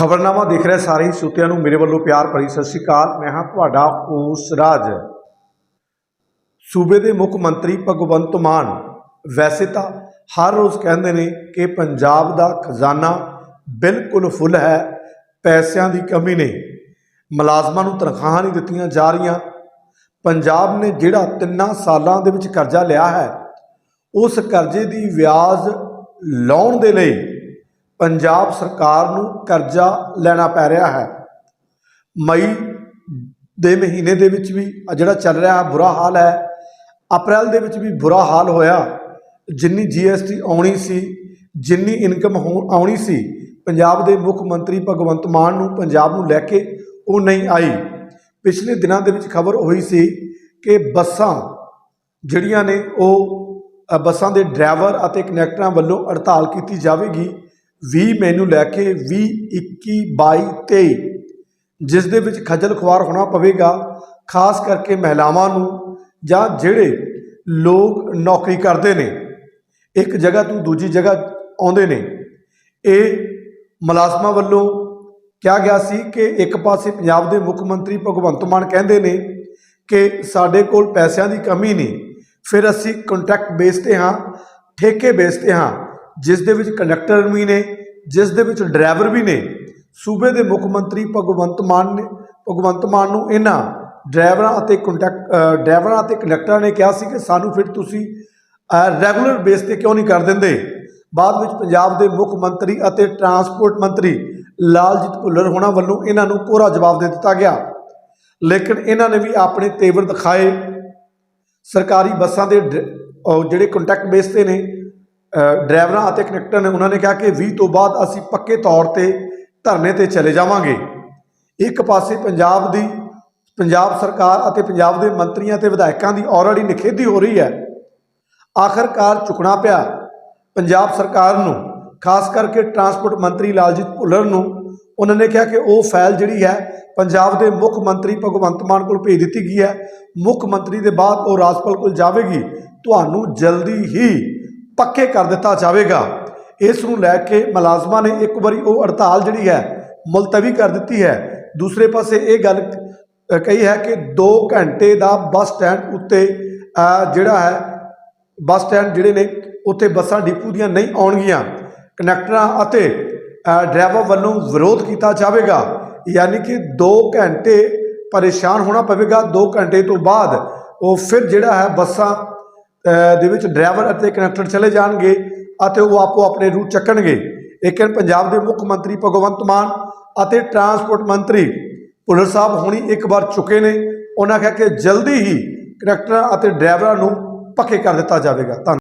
ਖਬਰਨਾਮਾ ਦੇਖ ਰਹੇ ਸਾਰੇ ਹੀ ਸੁਤਿਆਂ ਨੂੰ ਮੇਰੇ ਵੱਲੋਂ ਪਿਆਰ ਭਰੀ ਸਤਿ ਸ਼੍ਰੀ ਅਕਾਲ। ਮੈਂ ਹਾਂ ਤੁਹਾਡਾ ਉਸ ਰਾਜ। ਸੂਬੇ ਦੇ ਮੁੱਖ ਮੰਤਰੀ ਭਗਵੰਤ ਮਾਨ, ਵੈਸੇ ਤਾਂ ਹਰ ਰੋਜ਼ ਕਹਿੰਦੇ ਨੇ ਕਿ ਪੰਜਾਬ ਦਾ ਖਜ਼ਾਨਾ ਬਿਲਕੁਲ ਫੁੱਲ ਹੈ, ਪੈਸਿਆਂ ਦੀ ਕਮੀ ਨਹੀਂ। ਮੁਲਾਜ਼ਮਾਂ ਨੂੰ ਤਨਖਾਹਾਂ ਨਹੀਂ ਦਿੱਤੀਆਂ ਜਾ ਰਹੀਆਂ। ਪੰਜਾਬ ਨੇ ਜਿਹੜਾ ਤਿੰਨਾਂ ਸਾਲਾਂ ਦੇ ਵਿੱਚ ਕਰਜ਼ਾ ਲਿਆ ਹੈ, ਉਸ ਕਰਜ਼ੇ ਦੀ ਵਿਆਜ ਲਾਉਣ ਦੇ ਲਈ ਪੰਜਾਬ ਸਰਕਾਰ ਨੂੰ ਕਰਜ਼ਾ ਲੈਣਾ ਪੈ ਰਿਹਾ ਹੈ। ਮਈ ਦੇ ਮਹੀਨੇ ਦੇ ਵਿੱਚ ਵੀ ਜਿਹੜਾ ਚੱਲ ਰਿਹਾ ਬੁਰਾ ਹਾਲ ਹੈ। ਅਪ੍ਰੈਲ ਦੇ ਵਿੱਚ ਵੀ ਬੁਰਾ ਹਾਲ ਹੋਇਆ। ਜਿੰਨੀ ਜੀਐਸਟੀ ਆਉਣੀ ਸੀ, ਜਿੰਨੀ ਇਨਕਮ ਆਉਣੀ ਸੀ, ਪੰਜਾਬ ਦੇ ਮੁੱਖ ਮੰਤਰੀ ਭਗਵੰਤ ਮਾਨ ਨੂੰ ਪੰਜਾਬ ਨੂੰ ਲੈ ਕੇ ਉਹ ਨਹੀਂ ਆਈ। ਪਿਛਲੇ ਦਿਨਾਂ ਦੇ ਵਿੱਚ ਖਬਰ ਹੋਈ ਸੀ ਕਿ ਬੱਸਾਂ ਜਿਹੜੀਆਂ ਨੇ ਉਹ ਬੱਸਾਂ ਦੇ ਡਰਾਈਵਰ ਅਤੇ ਕਨੈਕਟਰਾਂ ਵੱਲੋਂ ਹੜਤਾਲ ਕੀਤੀ ਜਾਵੇਗੀ। 20 ਮਈ ਨੂੰ ਲੈ ਕੇ 20 21 22 23 ਜਿਸ ਦੇ ਵਿੱਚ ਖੱਜਲ ਖੁਆਰ ਹੋਣਾ ਪਵੇਗਾ, ਖਾਸ ਕਰਕੇ ਮਹਿਲਾਵਾਂ ਨੂੰ ਜਾਂ ਜਿਹੜੇ ਲੋਕ ਨੌਕਰੀ ਕਰਦੇ ਨੇ। ਇੱਕ ਜਗ੍ਹਾ ਤੋਂ ਦੂਜੀ ਜਗ੍ਹਾ ਆਉਂਦੇ ਨੇ। ਇਹ ਮੁਲਾਜ਼ਮਾਂ ਵੱਲੋਂ ਕਿਹਾ ਗਿਆ ਸੀ ਕਿ ਇੱਕ ਪਾਸੇ ਪੰਜਾਬ ਦੇ ਮੁੱਖ ਮੰਤਰੀ ਭਗਵੰਤ ਮਾਨ ਕਹਿੰਦੇ ਨੇ ਕਿ ਸਾਡੇ ਕੋਲ ਪੈਸਿਆਂ ਦੀ ਕਮੀ ਨਹੀਂ। ਫਿਰ ਅਸੀਂ ਕੰਟਰੈਕਟ ਬੇਸ ਤੇ ਹਾਂ, ਠੇਕੇ ਬੇਸ ਤੇ ਹਾਂ। ਜਿਸ ਦੇ ਵਿੱਚ ਕੰਡਕਟਰ ਵੀ ਨੇ, ਜਿਸ ਦੇ ਵਿੱਚ ਡਰਾਈਵਰ ਵੀ ਨੇ, ਸੂਬੇ ਦੇ ਮੁੱਖ ਮੰਤਰੀ ਭਗਵੰਤ ਮਾਨ ਨੇ, ਭਗਵੰਤ ਮਾਨ ਨੂੰ ਇਹਨਾਂ ਡਰਾਈਵਰਾਂ ਅਤੇ ਕੰਟੈਕਟ ਡਰਾਈਵਰਾਂ ਅਤੇ ਕੰਡਕਟਰਾਂ ਨੇ ਕਿਹਾ ਸੀ ਕਿ ਸਾਨੂੰ ਫਿਰ ਤੁਸੀਂ ਰੈਗੂਲਰ ਬੇਸ ਤੇ ਕਿਉਂ ਨਹੀਂ ਕਰ ਦਿੰਦੇ? ਬਾਅਦ ਵਿੱਚ ਪੰਜਾਬ ਦੇ ਮੁੱਖ ਮੰਤਰੀ ਅਤੇ ਟਰਾਂਸਪੋਰਟ ਮੰਤਰੀ ਲਾਲਜੀਤ ਭੁੱਲਰ ਹੋਣਾ ਵੱਲੋਂ ਇਹਨਾਂ ਨੂੰ ਕੋਰਾ ਜਵਾਬ ਦੇ ਦਿੱਤਾ ਗਿਆ। ਲੇਕਿਨ ਇਹਨਾਂ ਨੇ ਵੀ ਆਪਣੇ ਤੇਵਰ ਦਿਖਾਏ। ਸਰਕਾਰੀ ਬੱਸਾਂ ਦੇ ਡ- ਜਿਹੜੇ ਕੰਟੈਕਟ ਬੇਸ ਤੇ ਨੇ ਡਰਾਈਵਰਾਂ ਅਤੇ ਕਨੈਕਟਰ ਨੇ ਉਹਨਾਂ ਨੇ ਕਿਹਾ ਕਿ 20 ਤੋਂ ਬਾਅਦ ਅਸੀਂ ਪੱਕੇ ਤੌਰ ਤੇ ਧਰਨੇ ਤੇ ਚਲੇ ਜਾਵਾਂਗੇ। ਇੱਕ ਪਾਸੇ ਪੰਜਾਬ ਦੀ, ਪੰਜਾਬ ਸਰਕਾਰ ਅਤੇ ਪੰਜਾਬ ਦੇ ਮੰਤਰੀਆਂ ਤੇ ਵਿਧਾਇਕਾਂ ਦੀ ਆਲਰੇਡੀ ਨਿਖੇਧੀ ਹੋ ਰਹੀ ਹੈ। ਆਖਰਕਾਰ ਚੁੱਕਣਾ ਪਿਆ। ਪੰਜਾਬ ਸਰਕਾਰ ਨੂੰ, ਖਾਸ ਕਰਕੇ ਟਰਾਂਸਪੋਰਟ ਮੰਤਰੀ ਲਾਲਜੀਤ ਭੁੱਲਰ ਨੂੰ, ਉਹਨਾਂ ਨੇ ਕਿਹਾ ਕਿ ਉਹ ਫਾਈਲ ਜਿਹੜੀ ਹੈ, ਪੰਜਾਬ ਦੇ ਮੁੱਖ ਮੰਤਰੀ ਭਗਵੰਤ ਮਾਨ ਕੋਲ ਭੇਜ ਦਿੱਤੀ ਗਈ ਹੈ। ਮੁੱਖ ਮੰਤਰੀ ਦੇ ਬਾਅਦ ਉਹ ਰਾਜਪਾਲ ਕੋਲ ਜਾਵੇਗੀ। ਤੁਹਾਨੂੰ ਜਲਦੀ ਹੀ ਪੱਕੇ ਕਰ ਦਿੱਤਾ ਜਾਵੇਗਾ। ਇਸ ਨੂੰ ਲੈ ਕੇ ਮੁਲਾਜ਼ਮਾਂ ਨੇ ਇੱਕ ਵਾਰੀ ਉਹ ਹੜਤਾਲ ਜਿਹੜੀ ਹੈ, ਮੁਲਤਵੀ ਕਰ ਦਿੱਤੀ ਹੈ। ਦੂਸਰੇ ਪਾਸੇ ਇਹ ਗੱਲ ਕਹੀ ਹੈ ਕਿ 2 ਘੰਟੇ ਦਾ ਬੱਸ ਸਟੈਂਡ ਉੱਤੇ ਜਿਹੜਾ ਹੈ, ਬੱਸ ਸਟੈਂਡ ਜਿਹੜੇ ਨੇ, ਉੱਥੇ ਬੱਸਾਂ ਡਿਪੂ ਦੀਆਂ ਨਹੀਂ ਆਉਣਗੀਆਂ। ਕਨੈਕਟਰਾਂ ਅਤੇ ਡਰਾਈਵਰ ਵੱਲੋਂ ਵਿਰੋਧ ਕੀਤਾ ਜਾਵੇਗਾ। ਯਾਨੀ ਕਿ 2 ਘੰਟੇ ਪਰੇਸ਼ਾਨ ਹੋਣਾ ਪਵੇਗਾ। 2 ਘੰਟੇ ਤੋਂ ਬਾਅਦ ਉਹ ਫਿਰ ਜਿਹੜਾ ਹੈ ਬੱਸਾਂ ਦੇ ਵਿੱਚ ਡਰਾਈਵਰ ਅਤੇ ਕਨੈਕਟਰ ਚਲੇ ਜਾਣਗੇ ਅਤੇ ਉਹ ਆਪੋ ਆਪਣੇ ਰੂਟ ਚੱਕਣਗੇ। ਲੇਕਿਨ ਪੰਜਾਬ ਦੇ ਮੁੱਖ ਮੰਤਰੀ ਭਗਵੰਤ ਮਾਨ ਅਤੇ ਟਰਾਂਸਪੋਰਟ ਮੰਤਰੀ ਭੁੱਲਰ ਸਾਹਿਬ ਹੁਣੀ ਇੱਕ ਵਾਰ ਚੁੱਕੇ ਨੇ। ਉਹਨਾਂ ਕਿਹਾ ਕਿ ਜਲਦੀ ਹੀ ਕਨੈਕਟਰਾਂ ਅਤੇ ਡਰਾਈਵਰਾਂ ਨੂੰ ਪੱਕੇ ਕਰ ਦਿੱਤਾ ਜਾਵੇਗਾ। ਧੰਨਵਾਦ।